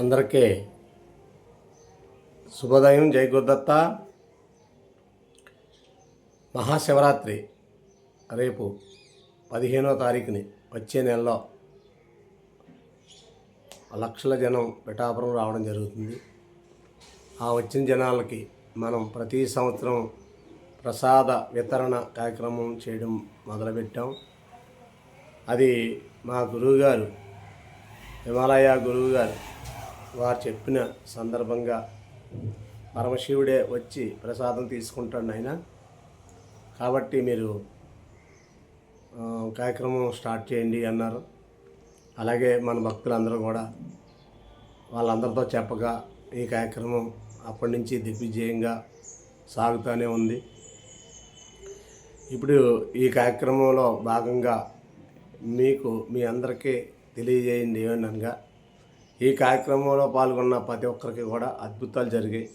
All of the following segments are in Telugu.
అందరికీ శుభోదయం జై గురుదత్త. మహాశివరాత్రి రేపు పదిహేనో తారీఖుని వచ్చే నెలలో లక్షల జనం పిఠాపురం రావడం జరుగుతుంది. ఆ వచ్చిన జనాలకి మనం ప్రతి సంవత్సరం ప్రసాద వితరణ కార్యక్రమం చేయడం మొదలుపెట్టాం. అది మా గురువుగారు హిమాలయ గురువు గారు వారు చెప్పిన సందర్భంగా పరమశివుడే వచ్చి ప్రసాదం తీసుకుంటాడు ఆయన కాబట్టి మీరు కార్యక్రమం స్టార్ట్ చేయండి అన్నారు. అలాగే మన భక్తులందరూ కూడా వాళ్ళందరితో చెప్పగా ఈ కార్యక్రమం అప్పటి నుంచి దిగ్విజయంగా సాగుతూనే ఉంది. ఇప్పుడు ఈ కార్యక్రమంలో భాగంగా మీకు మీ అందరికీ తెలియజేయండి ఏమనగా ఈ కార్యక్రమంలో పాల్గొన్న ప్రతి ఒక్కరికి కూడా అద్భుతాలు జరిగాయి.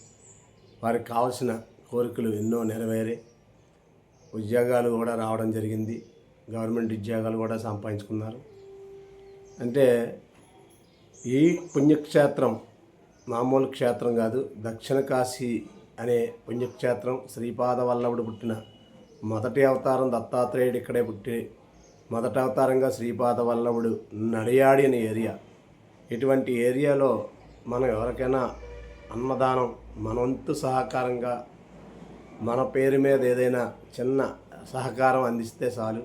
వారికి కావాల్సిన కోరికలు ఎన్నో నెరవేరి ఉద్యోగాలు కూడా రావడం జరిగింది. గవర్నమెంట్ ఉద్యోగాలు కూడా సంపాదించుకున్నారు. అంటే ఈ పుణ్యక్షేత్రం మామూలు క్షేత్రం కాదు దక్షిణ కాశీ అనే పుణ్యక్షేత్రం శ్రీపాద వల్లభుడు పుట్టిన మొదటి అవతారం దత్తాత్రేయుడు ఇక్కడే పుట్టి మొదటి అవతారంగా శ్రీపాద వల్లభుడు నడియాడిన అనే ఏరియా ఇటువంటి ఏరియాలో మనం ఎవరికైనా అన్నదానం మన వంతు సహకారంగా మన పేరు మీద ఏదైనా చిన్న సహకారం అందిస్తే చాలు.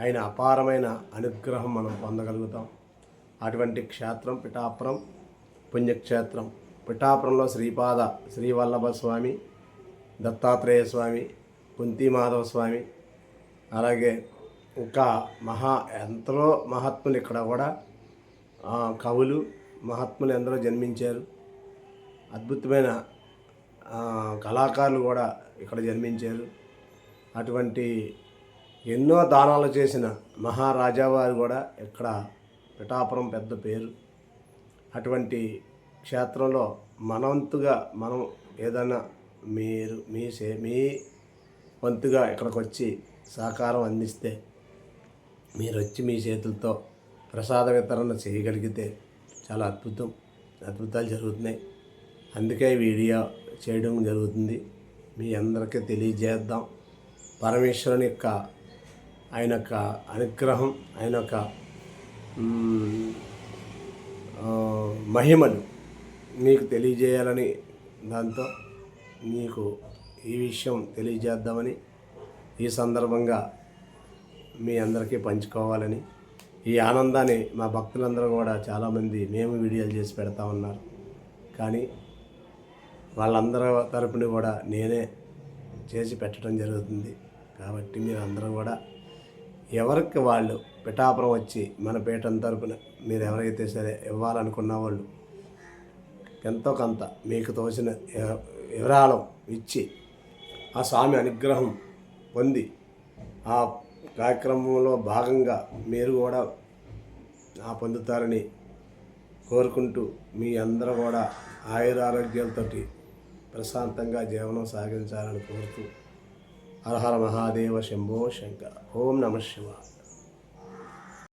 ఆయన అపారమైన అనుగ్రహం మనం పొందగలుగుతాం. అటువంటి క్షేత్రం పిఠాపురం పుణ్యక్షేత్రం. పిఠాపురంలో శ్రీపాద శ్రీవల్లభ స్వామి దత్తాత్రేయ స్వామి కుంతిమాధవ స్వామి అలాగే ఇంకా మహా ఎంతో మహాత్ములు ఇక్కడ కూడా కవులు మహాత్ములు ఎందరో జన్మించారు. అద్భుతమైన కళాకారులు కూడా ఇక్కడ జన్మించారు. అటువంటి ఎన్నో దానాలు చేసిన మహారాజావారు కూడా ఇక్కడ పిఠాపురం పెద్ద పేరు. అటువంటి క్షేత్రంలో మనవంతుగా మనం ఏదైనా మీరు మీ సే మీ వంతుగా ఇక్కడికి వచ్చి సహకారం అందిస్తే మీరు వచ్చి మీ చేతులతో ప్రసాద వితరణ చేయగలిగితే చాలా అద్భుతం. అద్భుతాలు జరుగుతున్నాయి. అందుకే వీడియో చేయడం జరుగుతుంది. మీ అందరికీ తెలియజేద్దాం. పరమేశ్వరుని యొక్క ఆయన యొక్క అనుగ్రహం ఆయన యొక్క మహిమలు మీకు తెలియజేయాలని దాంతో మీకు ఈ విషయం తెలియజేద్దామని ఈ సందర్భంగా మీ అందరికీ పంచుకోవాలని ఈ ఆనందాన్ని మా భక్తులందరూ కూడా చాలామంది మేము వీడియోలు చేసి పెడతా ఉన్నారు. కానీ వాళ్ళందరి తరపున కూడా నేనే చేసి పెట్టడం జరుగుతుంది. కాబట్టి మీరు అందరూ కూడా ఎవరికి వాళ్ళు పిఠాపురం వచ్చి మన పీఠం తరపున మీరు ఎవరైతే సరే ఇవ్వాలనుకున్న వాళ్ళు ఎంతో కొంత మీకు తోచిన వివరాలం ఇచ్చి ఆ స్వామి అనుగ్రహం పొంది ఆ కార్యక్రమంలో భాగంగా మీరు కూడా ఆ పొందుతారని కోరుకుంటూ మీ అందరూ కూడా ఆయురారోగ్యాలతోటి ప్రశాంతంగా జీవనం సాగించాలని కోరుతూ హరహర మహాదేవ శంభో శంకర. ఓం నమ శివాయ.